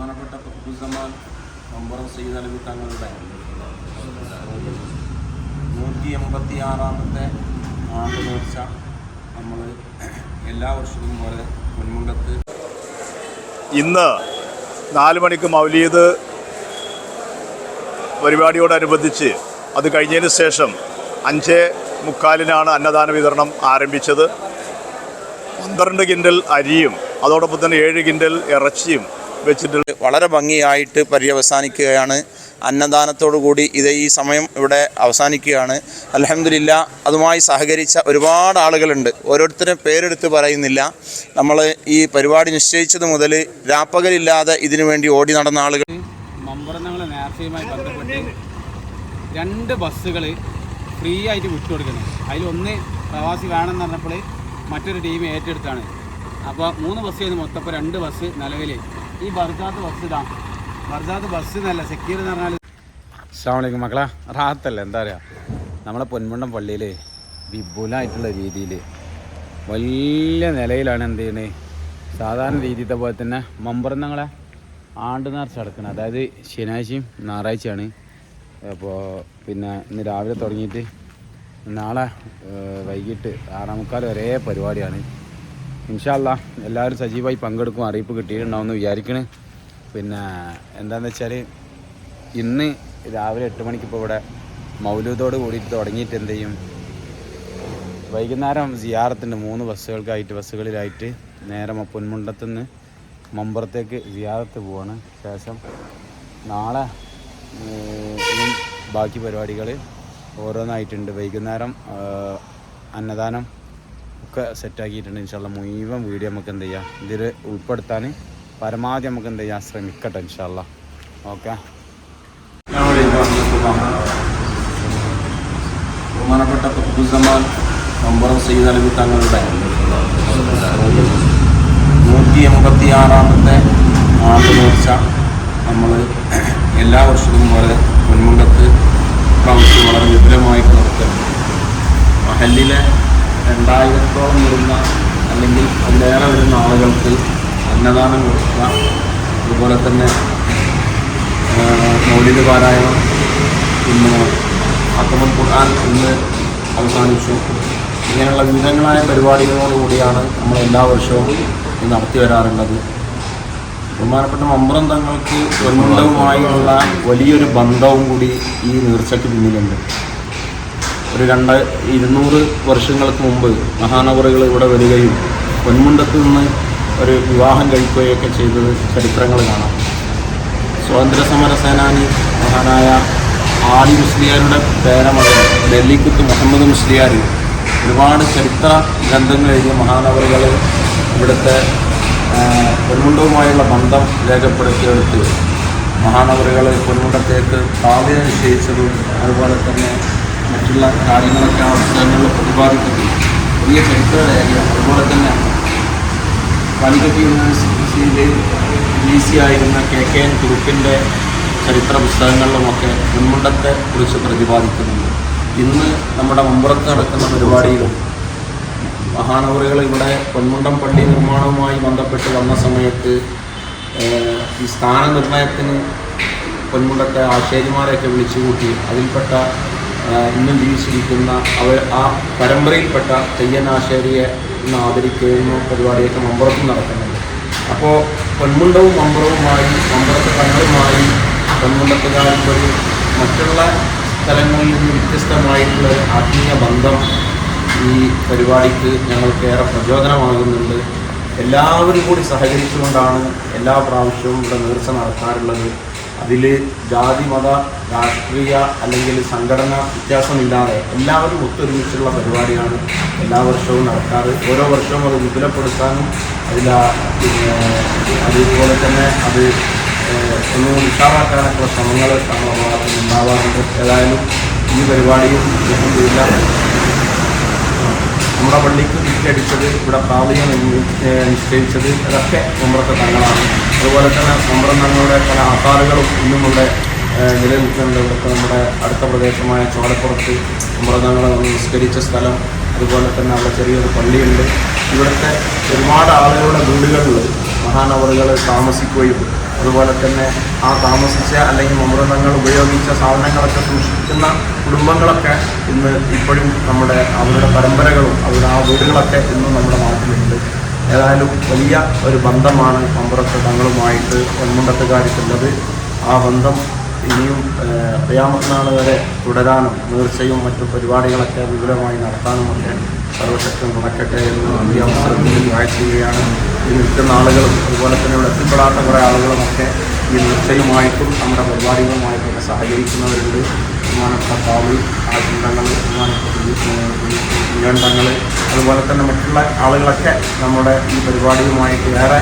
ബഹുമാനപ്പെട്ട പ്രഭുസമാൻ മമ്പറം സയ്യിദ് അലവി തങ്ങളുടെ നൂറ്റി എൺപത്തി ആറാമത്തെ ആണ്ട് നേർച്ച നമ്മൾ എല്ലാ വർഷവും പോലെ പൊന്മുണ്ടത്ത് ഇന്ന് നാല് മണിക്ക് മൗലീദ് പരിപാടിയോടനുബന്ധിച്ച് അത് കഴിഞ്ഞതിന് ശേഷം അഞ്ച് മുക്കാലിനാണ് അന്നദാന വിതരണം ആരംഭിച്ചത്. പന്ത്രണ്ട് കിൻഡൽ അരിയും അതോടൊപ്പം തന്നെ ഏഴ് കിൻഡൽ ഇറച്ചിയും വെച്ചിട്ടുള്ള വളരെ ഭംഗിയായിട്ട് പര്യവസാനിക്കുകയാണ്. അന്നദാനത്തോടു കൂടി ഇത് ഈ സമയം ഇവിടെ അവസാനിക്കുകയാണ്. അലഹമില്ല അതുമായി സഹകരിച്ച ഒരുപാട് ആളുകളുണ്ട്. ഓരോരുത്തരും പേരെടുത്ത് പറയുന്നില്ല. നമ്മൾ ഈ പരിപാടി നിശ്ചയിച്ചത് മുതൽ രാപ്പകലില്ലാതെ ഇതിനു വേണ്ടി ഓടി നടന്ന ആളുകൾ രണ്ട് ബസ്സുകൾ ഫ്രീ ആയിട്ട് വിട്ടുകൊടുക്കുന്നത് അതിലൊന്ന് പ്രവാസി വേണമെന്ന് പറഞ്ഞപ്പോൾ മറ്റൊരു ടീം ഏറ്റെടുത്താണ്. അപ്പോൾ മൂന്ന് ബസ് ചെയ്ത് മൊത്തം രണ്ട് ബസ് നിലവിൽ. ഈ ബർജാത്ത് ബസ് ബർജാത്ത് ബസ് എന്നല്ല സെക്യൂർ എന്ന് പറഞ്ഞാൽ അസ്സാമലൈക്കും മക്കളെ. റാത്തല്ല എന്താ പറയുക നമ്മളെ പൊന്മുണ്ടം പള്ളിയിൽ വിപുലമായിട്ടുള്ള രീതിയിൽ വലിയ നിലയിലാണ് എന്ത് ചെയ്യുന്നത് സാധാരണ രീതിയിലത്തെ പോലെ തന്നെ മമ്പറന്നങ്ങളെ ആണ്ട് നേർച്ച നടക്കുന്നത് അതായത് ശനിയാഴ്ചയും ഞായറാഴ്ചയാണ്. അപ്പോൾ പിന്നെ ഇന്ന് രാവിലെ തുടങ്ങിയിട്ട് നാളെ വൈകിട്ട് ആറാമുക്കാൽ ഒരേ പരിപാടിയാണ്. ഇൻഷാല്ല എല്ലാവരും സജീവമായി പങ്കെടുക്കും അറിയിപ്പ് കിട്ടിയിട്ടുണ്ടാവുമെന്ന് വിചാരിക്കണ്. പിന്നെ എന്താണെന്ന് വെച്ചാൽ ഇന്ന് രാവിലെ എട്ട് മണിക്ക് ഇപ്പോൾ ഇവിടെ മൗലൂദോട് കൂടിയിട്ട് തുടങ്ങിയിട്ട് എന്ത് ചെയ്യും? വൈകുന്നേരം സിയാറത്തുണ്ട് മൂന്ന് ബസ്സുകൾക്കായിട്ട് ബസ്സുകളിലായിട്ട് നേരം പൊന്മുണ്ടത്തു നിന്ന് മമ്പറത്തേക്ക് സിയാറത്ത് പോവാണ്. ശേഷം നാളെ ബാക്കി പരിപാടികൾ ഓരോന്നായിട്ടുണ്ട്. വൈകുന്നേരം അന്നദാനം ഒക്കെ സെറ്റാക്കിയിട്ടുണ്ട്. ഇൻഷാല്ല മുഴുവൻ വീഡിയോ നമുക്ക് എന്ത് ചെയ്യാം. ഇതിൽ ഉൾപ്പെടുത്താൻ പരമാവധി നമുക്ക് എന്ത് ചെയ്യാം ശ്രമിക്കട്ടെ ഇൻഷാല്ല ഓക്കെ. ബഹുമാനപ്പെട്ട അലവി തങ്ങളുടെ നൂറ്റി എൺപത്തി ആറാമത്തെ ആണ്ട് നേർച്ച നമ്മൾ എല്ലാ വർഷവും പോലെ മുൻമുണ്ടത്ത് പ്രാവശ്യം വളരെ വിപുലമായി നടത്തുന്നു മഹലിലെ രണ്ടായിരത്തോളം വരുന്ന അല്ലെങ്കിൽ അതിലേറെ വരുന്ന ആളുകൾക്ക് അന്നദാനം കൊടുക്കുക. അതുപോലെ തന്നെ മൗലിക പാരായണം പിന്നെ അക്രമം ഖുർആൻ ഇന്ന് അവസാനിച്ചു. ഇങ്ങനെയുള്ള വിവിധങ്ങളായ പരിപാടികളോടുകൂടിയാണ് നമ്മൾ എല്ലാ വർഷവും നടത്തി വരാറുള്ളത്. ബഹുമാനപ്പെട്ട മമ്പ്രം തങ്ങൾക്ക് പൊന്മുണ്ടവുമായുള്ള വലിയൊരു ബന്ധവും കൂടി ഈ നീർച്ചയ്ക്ക് പിന്നിലുണ്ട്. ഒരു രണ്ട് ഇരുന്നൂറ് വർഷങ്ങൾക്ക് മുമ്പ് മഹാനവറുകൾ ഇവിടെ വരികയും പൊന്മുണ്ടത്ത് നിന്ന് ഒരു വിവാഹം കഴിക്കുകയൊക്കെ ചെയ്തത് ചരിത്രങ്ങൾ കാണാം. സ്വാതന്ത്ര്യ സമര സേനാനി മഹാനായ ആലി മുസ്ലിയാരുടെ പേരമകൻ ഡൽഹിക്കുത്ത് മുഹമ്മദ് മുസ്ലിയാർ ഒരുപാട് ചരിത്ര ഗ്രന്ഥങ്ങൾ എഴുതിയ മഹാനവറുകൾ ഇവിടുത്തെ പൊന്മുണ്ടവുമായുള്ള ബന്ധം രേഖപ്പെടുത്തിയെടുത്ത് മഹാനവറുകൾ പൊന്മുണ്ടത്തേക്ക് കാവ്യ നിശ്ചയിച്ചതും അതുപോലെ തന്നെ മറ്റുള്ള കാര്യങ്ങളൊക്കെ ആ പുസ്തകങ്ങളിൽ പ്രതിപാദിക്കുകയും വലിയ ചരിത്ര രേഖയാണ് അതുപോലെ തന്നെ കാലിക്കറ്റ് യൂണിവേഴ്സിറ്റിയിലെ ആയിരുന്ന കെ കെ എൻ കുറുപ്പിന്റെ ചരിത്ര പുസ്തകങ്ങളിലുമൊക്കെ മുൻമുണ്ടത്തെ കുറിച്ച് പ്രതിപാദിക്കുന്നുണ്ട്. ഇന്ന് നമ്മുടെ മുമ്പുറത്ത് നടക്കുന്ന പരിപാടിയിലും മഹാനവറുകൾ ഇവിടെ പൊന്മുണ്ടം പള്ളി നിർമ്മാണവുമായി ബന്ധപ്പെട്ട് വന്ന സമയത്ത് ഈ ഈ സ്ഥാനനിർണയത്തിന് പൊന്മുണ്ടത്തെ ആശാരിമാരെയൊക്കെ വിളിച്ചുകൂട്ടി അതിൽപ്പെട്ട ഇന്നും ജീവിച്ചിരിക്കുന്ന അവർ ആ പരമ്പരയിൽപ്പെട്ട തെയ്യനാശേരിയെ ഇന്ന് ആദരിക്കുന്ന പരിപാടിയൊക്കെ മമ്പുറത്തും നടക്കുന്നുണ്ട്. അപ്പോൾ പൊന്മുണ്ടവും മമ്പുറവുമായി മമ്പുറത്തെ കണ്ണുമായി പൊന്മുണ്ടത്തുകാർക്ക് ഒരു മറ്റുള്ള സ്ഥലങ്ങളിൽ നിന്ന് വ്യത്യസ്തമായിട്ടുള്ള ആത്മീയ ബന്ധം ഈ പരിപാടിക്ക് ഞങ്ങൾക്ക് ഏറെ പ്രചോദനമാകുന്നുണ്ട്. എല്ലാവരും കൂടി സഹകരിച്ചുകൊണ്ടാണ് എല്ലാ പ്രാവശ്യവും ഇവിടെ നേർച്ച നടത്താറുള്ളത്. അതിൽ ജാതി മത രാഷ്ട്രീയ അല്ലെങ്കിൽ സംഘടന വ്യത്യാസമില്ലാതെ എല്ലാവരും ഒത്തൊരുമിച്ചുള്ള പരിപാടിയാണ് എല്ലാ വർഷവും നടക്കാറ്. ഓരോ വർഷവും അത് വിപുലപ്പെടുത്താനും അതിൽ അതുപോലെ തന്നെ അത് ഒന്ന് ഉഷാറാക്കാനൊക്കെയുള്ള ശ്രമങ്ങൾ ഉണ്ടാവാറുണ്ട്. ഏതായാലും ഈ പരിപാടിയും ഇല്ല നമ്മുടെ പള്ളിക്ക് തിരിച്ചടിച്ചത് ഇവിടെ പ്രാഥമികം നിശ്ചയിച്ചത് അതൊക്കെ നമ്മളൊക്കെ തങ്ങളാണ്. അതുപോലെ തന്നെ സംരംഭങ്ങളുടെ പല ആധാറുകളും ഇന്നും ഇവിടെ നിലനിൽക്കുന്നുണ്ട്. ഇവിടുത്തെ നമ്മുടെ അടുത്ത പ്രദേശമായ ചോളപ്പുറത്ത് ഉമ്രം നിസ്കരിച്ച സ്ഥലം. അതുപോലെ തന്നെ അവിടെ ചെറിയൊരു പള്ളിയുണ്ട്. ഇവിടുത്തെ ഒരുപാട് ആളുകളുടെ വീടുകളിൽ മഹാനവറുകൾ താമസിക്കുകയും അതുപോലെ തന്നെ ആ താമസിച്ച അല്ലെങ്കിൽ അമൃതങ്ങൾ ഉപയോഗിച്ച സാധനങ്ങളൊക്കെ സൂക്ഷിക്കുന്ന കുടുംബങ്ങളൊക്കെ ഇന്ന് ഇപ്പോഴും നമ്മുടെ അവരുടെ പരമ്പരകളും അവരുടെ ആ വീടുകളൊക്കെ ഇന്നും നമ്മുടെ നാട്ടിലുണ്ട്. ഏതായാലും വലിയ ഒരു ബന്ധമാണ് മമ്പുറത്ത് തങ്ങളുമായിട്ട് പൊന്മുണ്ടത്തുകാർക്കുള്ളത് ആ ബന്ധം ഇനിയും ക്രിയാമത്നാൾ വരെ തുടരാനും നേർച്ചയും മറ്റു പരിപാടികളൊക്കെ വിപുലമായി നടത്താനും നടത്താനുമൊക്കെ സർവശക്തം നടക്കട്ടെ എന്ന് ഈ അവസരത്തിൽ വായിക്കുകയാണ് ഈ നിൽക്കുന്ന ആളുകളും അതുപോലെ തന്നെ ഇവിടെ എത്തിപ്പെടാത്ത കുറേ ആളുകളുമൊക്കെ ഈ നേർച്ചയുമായിട്ടും നമ്മുടെ പരിപാടികളുമായിട്ടൊക്കെ സഹകരിക്കുന്നവരുണ്ട്. ബഹുമാനപ്പെട്ട കാവി ആ ചിന്തകൾ അതുപോലെ തന്നെ മറ്റുള്ള ആളുകളൊക്കെ നമ്മുടെ ഈ പരിപാടിയുമായിട്ട് ഏറെ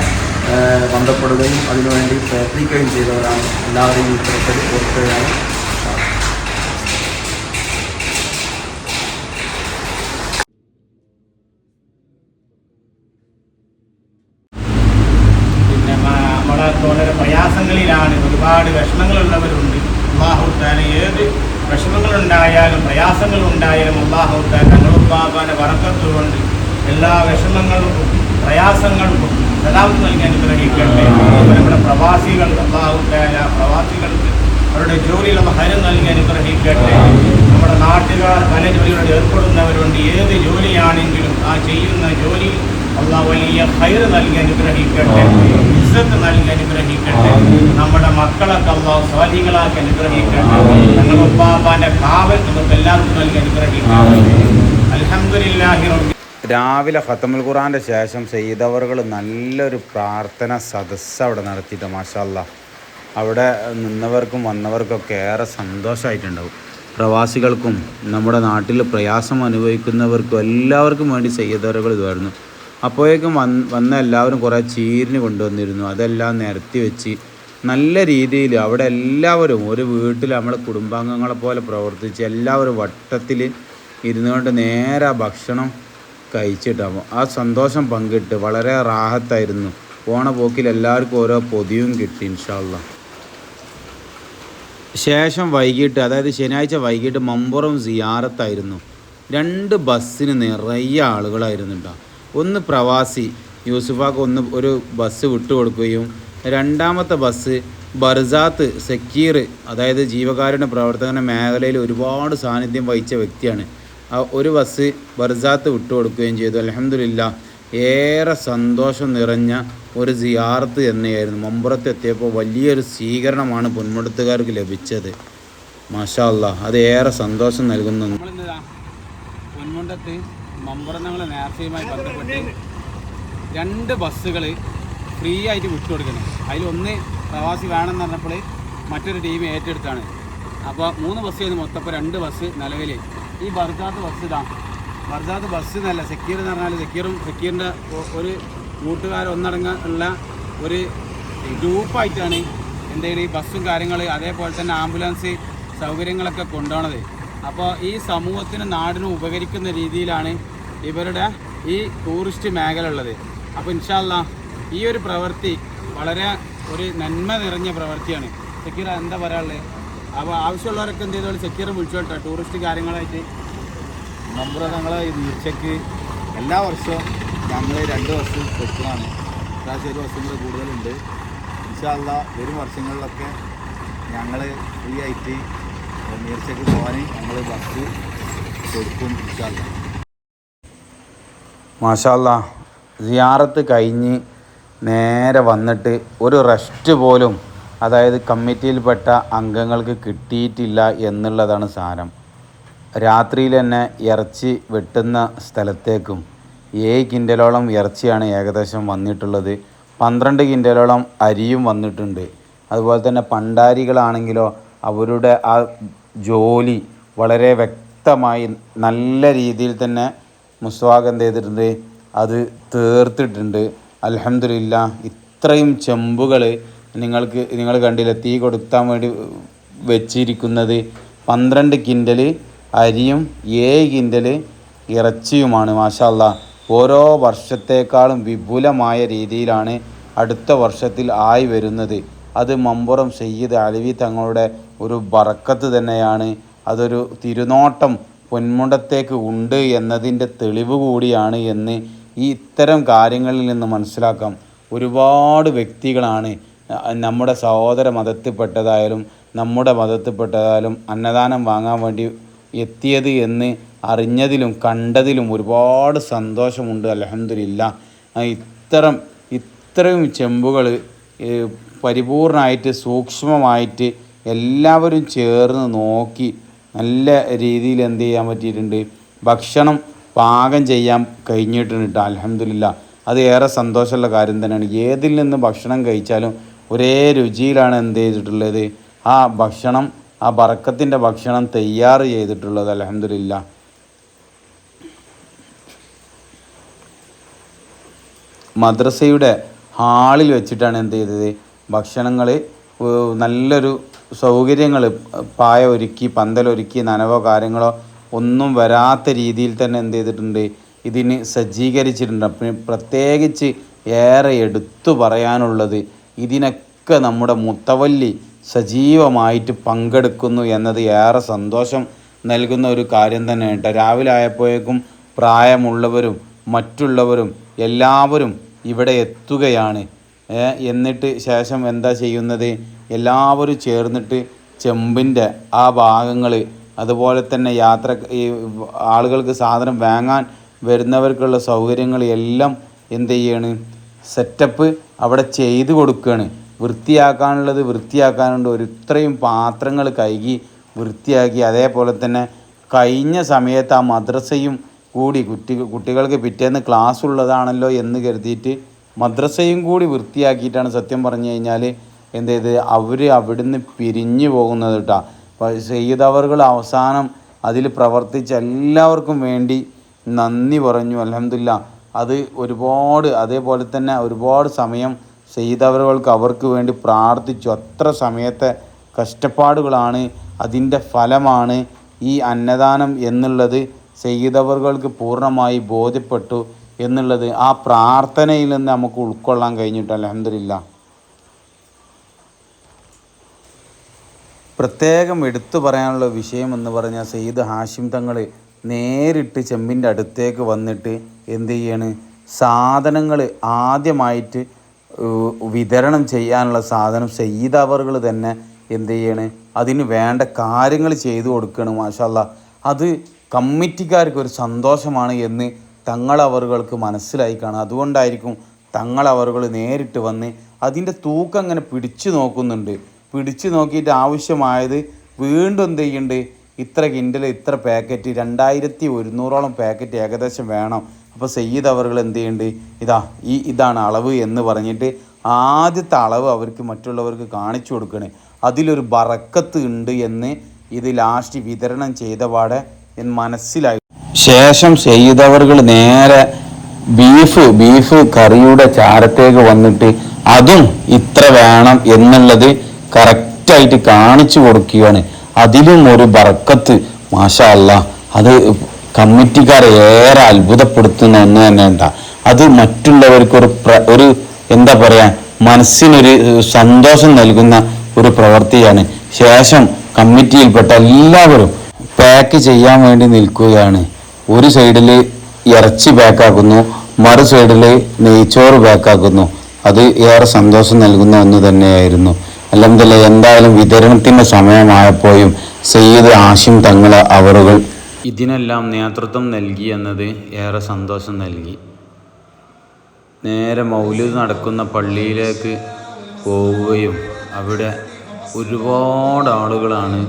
ബന്ധപ്പെടുകയും അതിനുവേണ്ടി പ്രയത്നിക്കുകയും ചെയ്തവരാണ്. എല്ലാവരെയും ഇത്തരത്തിൽ ഓർക്കുകയാണ്. പ്രയാസങ്ങളിലാണ് ഒരുപാട് വിഷമങ്ങളുള്ളവരുണ്ട്. അള്ളാഹുത്താല ഏത് വിഷമങ്ങളുണ്ടായാലും പ്രയാസങ്ങളുണ്ടായാലും അള്ളാഹുത്താല തങ്ങളുപ്പാപ്പാന്റെ വറക്കത്തുകൊണ്ട് എല്ലാ വിഷമങ്ങൾക്കും പ്രയാസങ്ങൾക്കും സലാമത്ത് നൽകി അനുഗ്രഹിക്കട്ടെ. നമ്മുടെ പ്രവാസികൾ അള്ളാഹുത്താല പ്രവാസികൾക്ക് അവരുടെ ജോലിയിലുള്ള ഹരം നൽകി അനുഗ്രഹിക്കട്ടെ. നമ്മുടെ നാട്ടുകാർ പല ജോലികളോട് ഏർപ്പെടുന്നവരുണ്ട്. ഏത് ജോലിയാണെങ്കിലും ആ ചെയ്യുന്ന ജോലി അള്ളാഹ് വലിയ ഹൈർ നൽകി അനുഗ്രഹിക്കട്ടെ. ഇസ്സത്ത് നൽകി അനുഗ്രഹിക്കട്ടെ. നമ്മുടെ മക്കളൊക്കെ അള്ളാഹ് സ്വാധീനങ്ങളാക്കി അനുഗ്രഹിക്കട്ടെ. ഞങ്ങൾ ഉപ്പാപ്പാന്റെ കാവൽ നമുക്ക് എല്ലാവർക്കും നൽകി അനുഗ്രഹിക്കട്ടെ. അൽഹംദുലില്ലാഹി രാവിലെ ഫത്തമുൽ ഖുറാന്റെ ശേഷം ചെയ്തവറുകൾ നല്ലൊരു പ്രാർത്ഥന സദസ്സ് അവിടെ നടത്തിയിട്ട് മാഷല്ല അവിടെ നിന്നവർക്കും വന്നവർക്കൊക്കെ ഏറെ സന്തോഷമായിട്ടുണ്ടാവും പ്രവാസികൾക്കും നമ്മുടെ നാട്ടിൽ പ്രയാസം അനുഭവിക്കുന്നവർക്കും എല്ലാവർക്കും വേണ്ടി ചെയ്തവറുകൾ ഇതായിരുന്നു. അപ്പോഴേക്കും വന്ന് വന്ന എല്ലാവരും കുറേ ചീരിന് കൊണ്ടുവന്നിരുന്നു. അതെല്ലാം നിരത്തി വെച്ച് നല്ല രീതിയിൽ അവിടെ എല്ലാവരും ഒരു വീട്ടിൽ നമ്മളെ കുടുംബാംഗങ്ങളെ പോലെ പ്രവർത്തിച്ച് എല്ലാവരും വട്ടത്തിൽ ഇരുന്നുകൊണ്ട് നേരെ ഭക്ഷണം കഴിച്ചിട്ടാകും ആ സന്തോഷം പങ്കിട്ട് വളരെ റാഹത്തായിരുന്നു. പോണ പോക്കിൽ എല്ലാവർക്കും ഓരോ പൊതിയും കിട്ടി ഇൻഷാല്ല ശേഷം വൈകിട്ട് അതായത് ശനിയാഴ്ച വൈകിട്ട് മമ്പുറം സിയാറത്തായിരുന്നു. രണ്ട് ബസ്സിന് നിറയെ ആളുകളായിരുന്നു കേട്ടോ. ഒന്ന് പ്രവാസി യൂസുഫാക്ക് ഒന്ന് ഒരു ബസ് വിട്ടുകൊടുക്കുകയും രണ്ടാമത്തെ ബസ് ബർസാത്ത് സക്കീർ അതായത് ജീവകാരുടെ പ്രവർത്തന മേഖലയിൽ ഒരുപാട് സാന്നിധ്യം വഹിച്ച വ്യക്തിയാണ്. ഒരു ബസ് ബർസാത്ത് വിട്ടുകൊടുക്കുകയും ചെയ്തു. അലഹമില്ല ഏറെ സന്തോഷം നിറഞ്ഞ ഒരു സിയാർത്ത് തന്നെയായിരുന്നു. മമ്പുറത്ത് എത്തിയപ്പോൾ വലിയൊരു സ്വീകരണമാണ് പൊന്മുടത്തുകാർക്ക് ലഭിച്ചത്. മാഷാ അത് ഏറെ സന്തോഷം നൽകുന്നു. പൊന്മുണ്ടത്ത് മമ്പുറന്നങ്ങളെ നേർച്ചയുമായി ബന്ധപ്പെട്ട് രണ്ട് ബസ്സുകൾ ഫ്രീ ആയിട്ട് വിട്ടു കൊടുക്കുന്നത് അതിലൊന്ന് പ്രവാസി വേണമെന്ന് പറഞ്ഞപ്പോൾ മറ്റൊരു ടീം ഏറ്റെടുത്താണ്. അപ്പോൾ മൂന്ന് ബസ് ചെയ്ത് മൊത്തപ്പോൾ രണ്ട് ബസ് നിലവിൽ ഈ ബർജാത്ത് ബസ് ഇതാ. ബർജാത്ത് ബസ് എന്നല്ല സെക്യൂർ എന്ന് പറഞ്ഞാൽ സെക്യൂറും സെക്യൂറിന്റെ ഒരു ഉള്ള ഒരു ഗ്രൂപ്പായിട്ടാണ് എന്തെങ്കിലും ഈ ബസ്സും കാര്യങ്ങൾ അതേപോലെ തന്നെ ആംബുലൻസ് സൗകര്യങ്ങളൊക്കെ കൊണ്ടുപോണത്. അപ്പോൾ ഈ സമൂഹത്തിനും നാടിനും ഉപകരിക്കുന്ന രീതിയിലാണ് ഇവരുടെ ഈ ടൂറിസ്റ്റ് മേഖല ഉള്ളത് അപ്പോൾ ഇൻഷാല്ല ഈ ഒരു പ്രവൃത്തി വളരെ ഒരു നന്മ നിറഞ്ഞ പ്രവൃത്തിയാണ്. സെക്യൂർ എന്താ പറയാനുള്ളത് അപ്പോൾ ആവശ്യമുള്ളവരൊക്കെ എന്ത് ചെയ്തോളൂ? സെക്യൂർ വിളിച്ചോട്ടെ ടൂറിസ്റ്റ് കാര്യങ്ങളായിട്ട്. നമ്മുടെ ഞങ്ങൾ ഈ വീഴ്ചയ്ക്ക് എല്ലാ വർഷവും ഞങ്ങൾ രണ്ട് വർഷം വെക്കുന്നതാണ് പ്രാവശ്യം ഒരു വർഷം കൂടെ കൂടുതലുണ്ട്. ഇൻഷാല്ല വരും വർഷങ്ങളിലൊക്കെ ഞങ്ങൾ ഫ്രീ ആയിട്ട് നീർച്ചയ്ക്ക് പോകാൻ നമ്മൾ ബസ് കൊടുക്കും മാഷാല്ല സിയാറത്ത് കഴിഞ്ഞ് നേരെ വന്നിട്ട് ഒരു റെസ്റ്റ് പോലും അതായത് കമ്മിറ്റിയിൽപ്പെട്ട അംഗങ്ങൾക്ക് കിട്ടിയിട്ടില്ല എന്നുള്ളതാണ് സാരം. രാത്രിയിൽ തന്നെ ഇറച്ചി വെട്ടുന്ന സ്ഥലത്തേക്കും ഏഴ് കിൻഡലോളം ഇറച്ചിയാണ് ഏകദേശം വന്നിട്ടുള്ളത്. പന്ത്രണ്ട് കിൻഡലോളം അരിയും വന്നിട്ടുണ്ട്. അതുപോലെ തന്നെ പണ്ടാരികളാണെങ്കിലോ അവരുടെ ആ ജോലി വളരെ വ്യക്തമായി നല്ല രീതിയിൽ തന്നെ മുസ്വാഗം ചെയ്തിട്ടുണ്ട്. അത് തീർത്തിട്ടുണ്ട്. അലഹമില്ല ഇത്രയും ചെമ്പുകൾ നിങ്ങൾക്ക് നിങ്ങൾ കണ്ടില്ല തീ കൊടുത്താൻ വേണ്ടി വെച്ചിരിക്കുന്നത്. പന്ത്രണ്ട് കിൻഡൽ അരിയും ഏഴ് കിൻഡൽ ഇറച്ചിയുമാണ് മാഷാല്ല ഓരോ വർഷത്തേക്കാളും വിപുലമായ രീതിയിലാണ് അടുത്ത വർഷത്തിൽ ആയി വരുന്നത്. അത് മമ്പുറം സയ്യിദ് അലവി തങ്ങളുടെ ഒരു ബറക്കത്ത് തന്നെയാണ്. അതൊരു തിരുനോട്ടം പൊന്മുണ്ടത്തേക്ക് ഉണ്ട് എന്നതിന്റെ തെളിവ് കൂടിയാണ് എന്ന് ഈ ഇത്തരം കാര്യങ്ങളിൽ നിന്ന് മനസ്സിലാക്കാം. ഒരുപാട് വ്യക്തികളാണ് നമ്മുടെ സഹോദര മതത്തിൽപ്പെട്ടതായാലും നമ്മുടെ മതത്തിൽപ്പെട്ടതായാലും അന്നദാനം വാങ്ങാൻ വേണ്ടി എത്തിയത് എന്ന് അറിഞ്ഞതിലും കണ്ടതിലും ഒരുപാട് സന്തോഷമുണ്ട്. അലഹമില്ല ഇത്തരം ഇത്രയും ചെമ്പുകൾ പരിപൂർണമായിട്ട് സൂക്ഷ്മമായിട്ട് എല്ലാവരും ചേർന്ന് നോക്കി നല്ല രീതിയിൽ എന്ത് ചെയ്യാൻ പറ്റിയിട്ടുണ്ട്? ഭക്ഷണം പാകം ചെയ്യാൻ കഴിഞ്ഞിട്ടുണ്ട് അലഹമില്ല അത് ഏറെ സന്തോഷമുള്ള കാര്യം തന്നെയാണ്. ഏതിൽ നിന്ന് ഭക്ഷണം കഴിച്ചാലും ഒരേ രുചിയിലാണ് എന്ത് ചെയ്തിട്ടുള്ളത്? ആ ഭക്ഷണം ആ ബറക്കത്തിന്റെ ഭക്ഷണം തയ്യാർ ചെയ്തിട്ടുള്ളത് അലഹമില്ല മദ്രസയുടെ ഹാളിൽ വെച്ചിട്ടാണ് എന്ത് ചെയ്തത്? ഭക്ഷണങ്ങൾ നല്ലൊരു സൗകര്യങ്ങൾ പായ ഒരുക്കി പന്തലൊരുക്കി നനവോ കാര്യങ്ങളോ ഒന്നും വരാത്ത രീതിയിൽ തന്നെ എന്ത് ചെയ്തിട്ടുണ്ട്. ഇതിന് സജ്ജീകരിച്ചിട്ടുണ്ട്. പിന്നെ പ്രത്യേകിച്ച് ഏറെ എടുത്തു പറയാനുള്ളത് ഇതിനൊക്കെ നമ്മുടെ മുത്തവല്ലി സജീവമായിട്ട് പങ്കെടുക്കുന്നു എന്നത് ഏറെ സന്തോഷം നൽകുന്ന ഒരു കാര്യം തന്നെ കേട്ടോ. രാവിലെ ആയപ്പോഴേക്കും പ്രായമുള്ളവരും മറ്റുള്ളവരും എല്ലാവരും ഇവിടെ എത്തുകയാണ്. എന്നിട്ട് ശേഷം എന്താ ചെയ്യുന്നത്? എല്ലാവരും ചേർന്നിട്ട് ചെമ്പിന്റെ ആ ഭാഗങ്ങൾ അതുപോലെ തന്നെ യാത്ര ഈ ആളുകൾക്ക് സാധനം വാങ്ങാൻ വരുന്നവർക്കുള്ള സൗകര്യങ്ങൾ എല്ലാം എന്ത് ചെയ്യാണ്? സെറ്റപ്പ് അവിടെ ചെയ്തു കൊടുക്കുകയാണ് വൃത്തിയാക്കാനുള്ളത് വൃത്തിയാക്കാനുണ്ട്. ഒരു ഇത്രയും പാത്രങ്ങൾ കഴുകി വൃത്തിയാക്കി. അതേപോലെ തന്നെ കഴിഞ്ഞ സമയത്ത് ആ മദ്രസയും കൂടി കുട്ടി കുട്ടികൾക്ക് പിറ്റേന്ന് ക്ലാസ് ഉള്ളതാണല്ലോ എന്ന് കരുതിയിട്ട് മദ്രസയും കൂടി വൃത്തിയാക്കിയിട്ടാണ് സത്യം പറഞ്ഞു കഴിഞ്ഞാൽ എന്ത് ചെയ്ത് അവർ അവിടുന്ന് പിരിഞ്ഞു പോകുന്നത് കേട്ടോ അപ്പോൾ അവസാനം അതിൽ പ്രവർത്തിച്ച എല്ലാവർക്കും വേണ്ടി നന്ദി പറഞ്ഞു. അലഹമില്ല അത് ഒരുപാട് അതേപോലെ തന്നെ ഒരുപാട് സമയം ചെയ്തവർക്ക് അവർക്ക് വേണ്ടി പ്രാർത്ഥിച്ചു. അത്ര സമയത്തെ കഷ്ടപ്പാടുകളാണ് അതിന്റെ ഫലമാണ് ഈ അന്നദാനം എന്നുള്ളത് ചെയ്തവറുകൾക്ക് പൂർണമായി ബോധ്യപ്പെട്ടു എന്നുള്ളത് ആ പ്രാർത്ഥനയിൽ നിന്ന് നമുക്ക് ഉൾക്കൊള്ളാൻ കഴിഞ്ഞിട്ട് അലഹമില്ല പ്രത്യേകം എടുത്തു പറയാനുള്ള വിഷയം എന്ന് പറഞ്ഞാൽ സയ്യിദ് ഹാഷിം തങ്ങൾ നേരിട്ട് ചെമ്പിന്റെ അടുത്തേക്ക് വന്നിട്ട് എന്ത് ചെയ്യാണ്? സാധനങ്ങൾ ആദ്യമായിട്ട് വിതരണം ചെയ്യാനുള്ള സാധനം സയ്യിദ് തന്നെ എന്ത് ചെയ്യാണ്? അതിന് വേണ്ട കാര്യങ്ങൾ ചെയ്തു കൊടുക്കുകയാണ് മാഷല്ല. അത് കമ്മിറ്റിക്കാർക്ക് ഒരു സന്തോഷമാണ് എന്ന് തങ്ങളവറുകൾക്ക് മനസ്സിലായി കാണും. അതുകൊണ്ടായിരിക്കും തങ്ങളവറുകൾ നേരിട്ട് വന്ന് അതിന്റെ തൂക്കം അങ്ങനെ പിടിച്ചു നോക്കുന്നുണ്ട്. പിടിച്ചു നോക്കിയിട്ട് ആവശ്യമായത് വീണ്ടും എന്ത് ചെയ്യുന്നുണ്ട്? ഇത്ര കിൻഡിൽ ഇത്ര പാക്കറ്റ് രണ്ടായിരത്തി ഒരുന്നൂറോളം പാക്കറ്റ് ഏകദേശം വേണം. അപ്പോൾ സയ്യിദ് അവർകൾ എന്ത് ചെയ്യുന്നുണ്ട്? ഇതാ ഈ ഇതാണ് അളവ് എന്ന് പറഞ്ഞിട്ട് ആദ്യത്തെ അളവ് അവർക്ക് മറ്റുള്ളവർക്ക് കാണിച്ചു കൊടുക്കണേ. അതിലൊരു ബറക്കത്ത് ഉണ്ട് എന്ന് ഇത് ലാസ്റ്റ് വിതരണം ചെയ്ത പാടെ എന്ന് മനസ്സിലായി. ശേഷം ചെയ്തവറുകൾ നേരെ ബീഫ് ബീഫ് കറിയുടെ ചാരത്തേക്ക് വന്നിട്ട് അതും ഇത്ര വേണം എന്നുള്ളത് കറക്റ്റായിട്ട് കാണിച്ചു കൊടുക്കുകയാണ്. അതിലും ഒരു ബറക്കത്ത് മാഷാ അല്ല അത് കമ്മിറ്റിക്കാരെ ഏറെ അത്ഭുതപ്പെടുത്തുന്ന ഒന്ന് തന്നെ ഉണ്ടാ. അത് മറ്റുള്ളവർക്ക് ഒരു പ്ര- ഒരു എന്താ പറയാ മനസ്സിനൊരു സന്തോഷം നൽകുന്ന ഒരു പ്രവൃത്തിയാണ്. ശേഷം കമ്മിറ്റിയിൽപ്പെട്ട എല്ലാവരും പാക്ക് ചെയ്യാൻ വേണ്ടി നിൽക്കുകയാണ്. ഒരു സൈഡിൽ ഇറച്ചി പാക്കാക്കുന്നു മറു സൈഡിൽ നെയ്ച്ചോറ് പാക്കാക്കുന്നു അത് ഏറെ സന്തോഷം നൽകുന്ന ഒന്ന് തന്നെയായിരുന്നു. അല്ലെന്തല്ല എന്തായാലും വിതരണത്തിന്റെ സമയമായപ്പോഴും സയ്യിദ് ആഷിം തങ്ങൾ അവറുകൾ ഇതിനെല്ലാം നേതൃത്വം നൽകി എന്നത് ഏറെ സന്തോഷം നൽകി. നേരെ മൗലിദ് നടക്കുന്ന പള്ളിയിലേക്ക് പോവുകയും അവിടെ ഒരുപാട് ആളുകളാണ്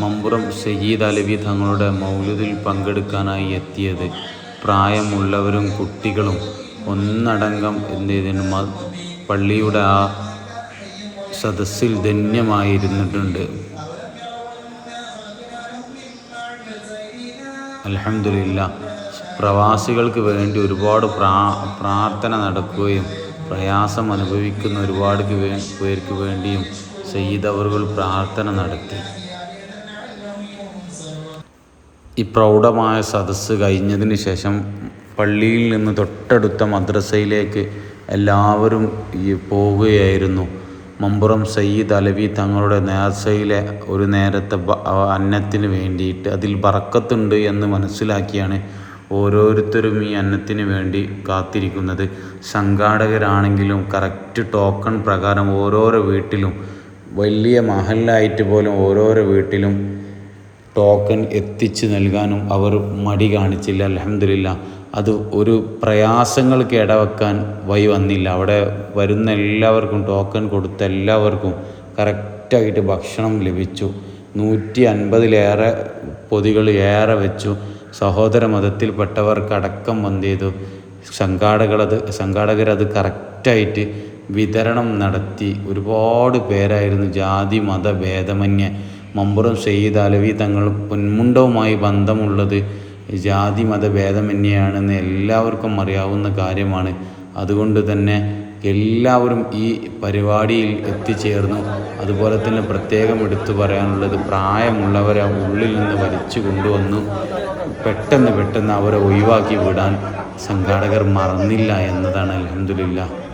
മമ്പുറം സയ്യിദ് അലവി തങ്ങളുടെ മൗലിദിൽ പങ്കെടുക്കാനായി എത്തിയത്. പ്രായമുള്ളവരും കുട്ടികളും ഒന്നടങ്കം എന്ത് പള്ളിയുടെ ആ സദസ്സിൽ ധന്യമായിരുന്നിട്ടുണ്ട്. അലഹമില്ല പ്രവാസികൾക്ക് വേണ്ടി ഒരുപാട് പ്രാ പ്രാർത്ഥന നടക്കുകയും പ്രയാസം അനുഭവിക്കുന്ന ഒരുപാട് പേർക്ക് വേണ്ടിയും അവർകൾ പ്രാർത്ഥന നടത്തി. ഈ പ്രൗഢമായ സദസ്സ് കഴിഞ്ഞതിന് ശേഷം പള്ളിയിൽ നിന്ന് തൊട്ടടുത്ത മദ്രസയിലേക്ക് എല്ലാവരും ഈ പോവുകയായിരുന്നു. മമ്പുറം സയ്യിദ് അലവി തങ്ങളുടെ നേർച്ചയിലെ ഒരു നേരത്തെ അന്നത്തിന് വേണ്ടിയിട്ട് അതിൽ ബറക്കത്തുണ്ട് എന്ന് മനസ്സിലാക്കിയാണ് ഓരോരുത്തരും ഈ അന്നത്തിന് വേണ്ടി കാത്തിരിക്കുന്നത്. സംഘാടകരാണെങ്കിലും കറക്റ്റ് ടോക്കൺ പ്രകാരം ഓരോരോ വീട്ടിലും വലിയ മഹലായിട്ട് പോലും ഓരോരോ വീട്ടിലും ടോക്കൺ എത്തിച്ചു നൽകാനും അവർ മടി കാണിച്ചില്ല. അലഹമില്ല അത് ഒരു പ്രയാസങ്ങൾക്ക് ഇടവെക്കാൻ വഴി വന്നില്ല. അവിടെ വരുന്ന എല്ലാവർക്കും ടോക്കൺ കൊടുത്ത എല്ലാവർക്കും കറക്റ്റായിട്ട് ഭക്ഷണം ലഭിച്ചു. നൂറ്റി അൻപതിലേറെ പൊതികൾ ഏറെ വെച്ചു. സഹോദര മതത്തിൽപ്പെട്ടവർക്ക് അടക്കം വന്നു ചെയ്തു? സംഘാടകളത് സംഘാടകരത് കറക്റ്റായിട്ട് വിതരണം നടത്തി. ഒരുപാട് പേരായിരുന്നു ജാതി മത ഭേദമന്യേ. മമ്പുറം സെയ്ദ് അലവി തങ്ങൾ പൊന്മുണ്ടവുമായി ബന്ധമുള്ളത്. ജാതി മത ഭേദമന്യെയാണെന്ന് എല്ലാവർക്കും അറിയാവുന്ന കാര്യമാണ്. അതുകൊണ്ട് തന്നെ എല്ലാവരും ഈ പരിപാടിയിൽ എത്തിച്ചേർന്നു. അതുപോലെ തന്നെ പ്രത്യേകം എടുത്തു പറയാനുള്ളത് പ്രായമുള്ളവരെ ഉള്ളിൽ നിന്ന് വലിച്ചു കൊണ്ടുവന്നു. പെട്ടെന്ന് പെട്ടെന്ന് അവരെ ഒഴിവാക്കി വിടാൻ സംഘാടകർ മറന്നില്ല എന്നതാണ് അലഹമില്ല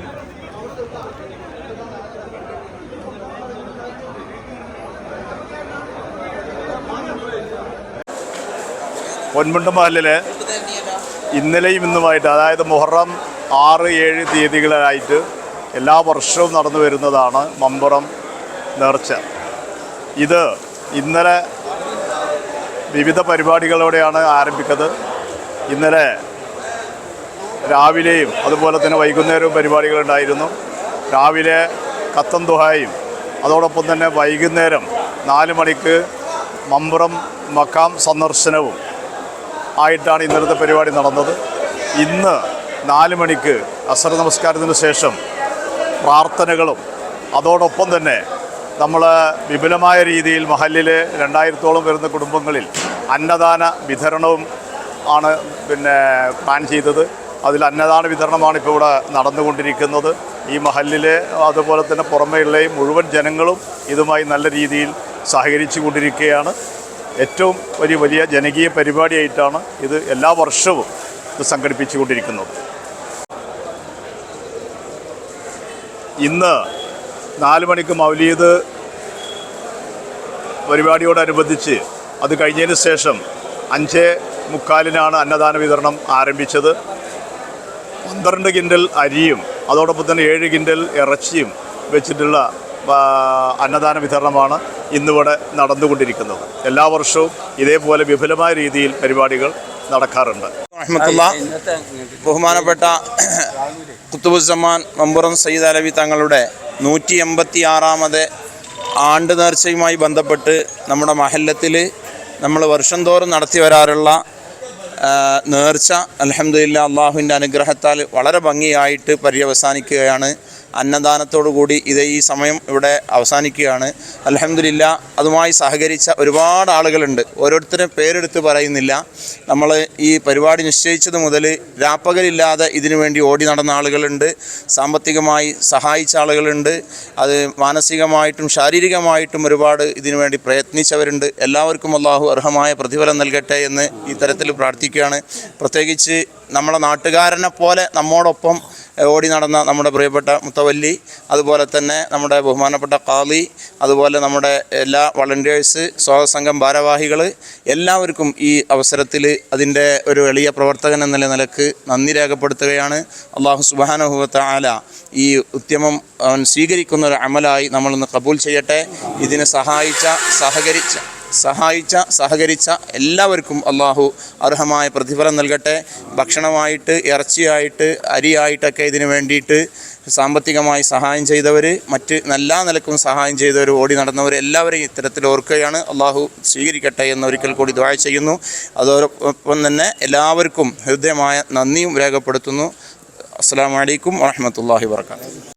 പൊന്മുണ്ട മഹലിൽ ഇന്നലെയും ഇന്നുമായിട്ട് അതായത് മുഹറം ആറ് ഏഴ് തീയതികളായിട്ട് എല്ലാ വർഷവും നടന്നു വരുന്നതാണ് മമ്പുറം നേർച്ച. ഇത് ഇന്നലെ വിവിധ പരിപാടികളോടെയാണ് ആരംഭിച്ചത് ഇന്നലെ രാവിലെയും അതുപോലെ തന്നെ വൈകുന്നേരവും പരിപാടികളുണ്ടായിരുന്നു രാവിലെ കത്തം ദുഹായും അതോടൊപ്പം തന്നെ വൈകുന്നേരം നാല് മണിക്ക് മമ്പുറം മക്കാം സന്ദർശനവും ആയിട്ടാണ് ഇന്നലത്തെ പരിപാടി നടന്നത്. ഇന്ന് നാല് മണിക്ക് അസർ നമസ്കാരത്തിന് ശേഷം പ്രാർത്ഥനകളും അതോടൊപ്പം തന്നെ നമ്മൾ വിപുലമായ രീതിയിൽ മഹലിൽ രണ്ടായിരത്തോളം വരുന്ന കുടുംബങ്ങളിൽ അന്നദാന വിതരണവും ആണ് പിന്നെ പ്ലാൻ ചെയ്തത്. അതിൽ അന്നദാന വിതരണമാണ് ഇപ്പോൾ ഇവിടെ നടന്നുകൊണ്ടിരിക്കുന്നത്. ഈ മഹലിൽ അതുപോലെ തന്നെ പുറമേയുള്ള മുഴുവൻ ജനങ്ങളും ഇതുമായി നല്ല രീതിയിൽ സഹകരിച്ചു കൊണ്ടിരിക്കുകയാണ് ഏറ്റവും ഒരു വലിയ ജനകീയ പരിപാടിയായിട്ടാണ് ഇത് എല്ലാ വർഷവും ഇത് സംഘടിപ്പിച്ചുകൊണ്ടിരിക്കുന്നത്. ഇന്ന് നാല് മണിക്ക് മൗലീദ് പരിപാടിയോടനുബന്ധിച്ച് അത് കഴിഞ്ഞതിന് ശേഷം അഞ്ചേ മുക്കാലിനാണ് അന്നദാന വിതരണം ആരംഭിച്ചത്. പന്ത്രണ്ട് കിൻഡൽ അരിയും അതോടൊപ്പം തന്നെ ഏഴ് കിൻഡൽ ഇറച്ചിയും വെച്ചിട്ടുള്ള അന്നദാന വിതരണമാണ് ഇന്നിവിടെ നടന്നുകൊണ്ടിരിക്കുന്നത്. എല്ലാ വർഷവും ഇതേപോലെ വിപുലമായ രീതിയിൽ പരിപാടികൾ നടക്കാറുണ്ട്. ബഹുമാനപ്പെട്ട കുത്തുബുസമാൻ മമ്പുറം സയ്യിദ് അലവി തങ്ങളുടെ നൂറ്റി എൺപത്തി ആറാമത് ആണ്ട് നേർച്ചയുമായി ബന്ധപ്പെട്ട് നമ്മുടെ മഹല്ലത്തിൽ നമ്മൾ വർഷം തോറും നടത്തി വരാറുള്ള നേർച്ച അലഹമ്മദില്ല അള്ളാഹുവിന്റെ അനുഗ്രഹത്താൽ വളരെ ഭംഗിയായിട്ട് പര്യവസാനിക്കുകയാണ്. അന്നദാനത്തോടു കൂടി ഇത് ഈ സമയം ഇവിടെ അവസാനിക്കുകയാണ്. അലഹമില്ല അതുമായി സഹകരിച്ച ഒരുപാട് ആളുകളുണ്ട്. ഓരോരുത്തരും പേരെടുത്ത് പറയുന്നില്ല. നമ്മൾ ഈ പരിപാടി നിശ്ചയിച്ചത് മുതൽ രാപ്പകലില്ലാതെ ഇതിനു വേണ്ടി ഓടി നടന്ന ആളുകളുണ്ട്. സാമ്പത്തികമായി സഹായിച്ച ആളുകളുണ്ട്. അത് മാനസികമായിട്ടും ശാരീരികമായിട്ടും ഒരുപാട് ഇതിനു വേണ്ടി പ്രയത്നിച്ചവരുണ്ട്. എല്ലാവർക്കും അള്ളാഹു അർഹമായ പ്രതിഫലം നൽകട്ടെ എന്ന് ഈ തരത്തിൽ പ്രാർത്ഥിക്കുകയാണ്. പ്രത്യേകിച്ച് നമ്മളെ നാട്ടുകാരനെ പോലെ നമ്മോടൊപ്പം ഓടി നടന്ന നമ്മുടെ പ്രിയപ്പെട്ട മുത്തവല്ലി അതുപോലെ തന്നെ നമ്മുടെ ബഹുമാനപ്പെട്ട കാളി അതുപോലെ നമ്മുടെ എല്ലാ വളണ്ടിയേഴ്സ് സ്വാഗതസംഘം ഭാരവാഹികൾ എല്ലാവർക്കും ഈ അവസരത്തിൽ അതിന്റെ ഒരു എളിയ പ്രവർത്തകൻ എന്ന നിലയ്ക്ക് നന്ദി രേഖപ്പെടുത്തുകയാണ്. അള്ളാഹു സുബാനുഭവത്ത ആല ഈ ഉദ്യമം അവൻ സ്വീകരിക്കുന്ന ഒരു അമലായി നമ്മളൊന്ന് കബൂൽ ചെയ്യട്ടെ. ഇതിനെ സഹായിച്ച സഹകരിച്ച സഹായിച്ച സഹകരിച്ച എല്ലാവർക്കും അള്ളാഹു അർഹമായ പ്രതിഫലം നൽകട്ടെ. ഭക്ഷണമായിട്ട് ഇറച്ചിയായിട്ട് അരിയായിട്ടൊക്കെ ഇതിന് വേണ്ടിയിട്ട് സാമ്പത്തികമായി സഹായം ചെയ്തവർ മറ്റ് എല്ലാ നിലക്കും സഹായം ചെയ്തവർ ഓടി നടന്നവർ എല്ലാവരെയും ഇത്തരത്തിൽ ഓർക്കുകയാണ്. അള്ളാഹു സ്വീകരിക്കട്ടെ എന്നൊരിക്കൽ കൂടി ദ്വാഴ ചെയ്യുന്നു. അതോടൊപ്പം തന്നെ എല്ലാവർക്കും ഹൃദയമായ നന്ദിയും രേഖപ്പെടുത്തുന്നു. അസ്സാം വലൈക്കും വാഹമത്തല്ലാഹി വർക്കാത്തു